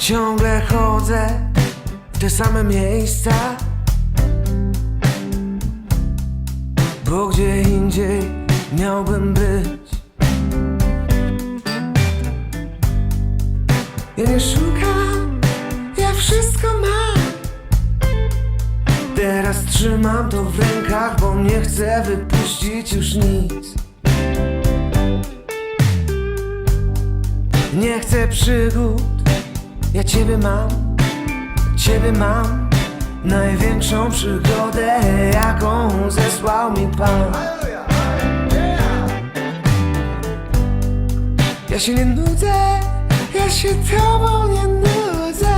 Ciągle chodzę w te same miejsca. Bo gdzie indziej miałbym być? Ja nie szukam, ja wszystko mam. Teraz trzymam to w rękach, bo nie chcę wypuścić już nic. Nie chcę przygód, ja ciebie mam, ciebie mam Największą przygodę, jaką zesłał mi Pan. Ja się nie nudzę, ja się tobą nie nudzę.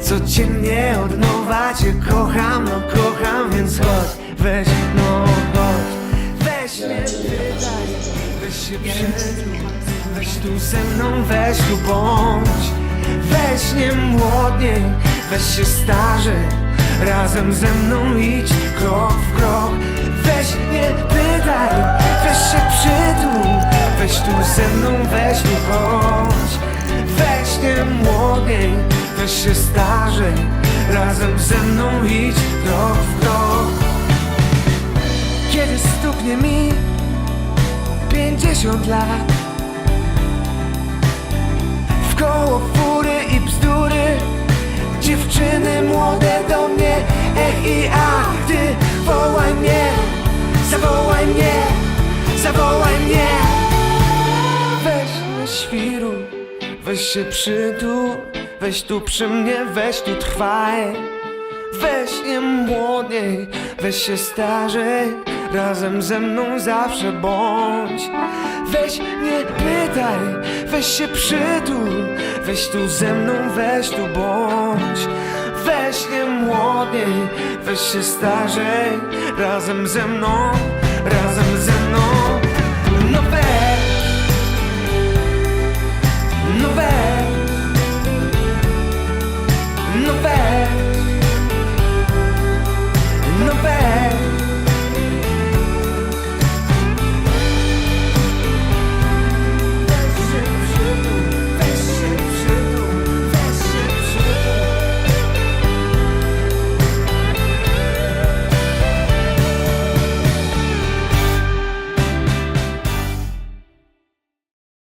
Codziennie od nowa cię kocham, no kocham, więc chodź, weź, no chodź. Weź mnie pytaj, weź się przytul, weź tu ze mną, weź tu bądź. Weź nie młodniej, weź się starzej Razem ze mną idź krok w krok. Weź nie pytaj, weź się przytul. Weź tu ze mną, weź tu chodź Weź nie młodniej, weź się starzej Razem ze mną idź krok w krok. Kiedy stuknie mi pięćdziesiąt lat Dziewczyny młode do mnie Ech i ach, ty wołaj mnie Zawołaj mnie, zawołaj mnie. Weź nie świruj, weź się przytul. Weź tu przy mnie, weź tu trwaj. Weź nie młodniej, weź się starzej. Razem ze mną zawsze bądź. Weź nie pytaj, weź się przytul. Weź tu ze mną, weź tu bądź Weź nie młodniej, weź się starzej. Razem ze mną, razem ze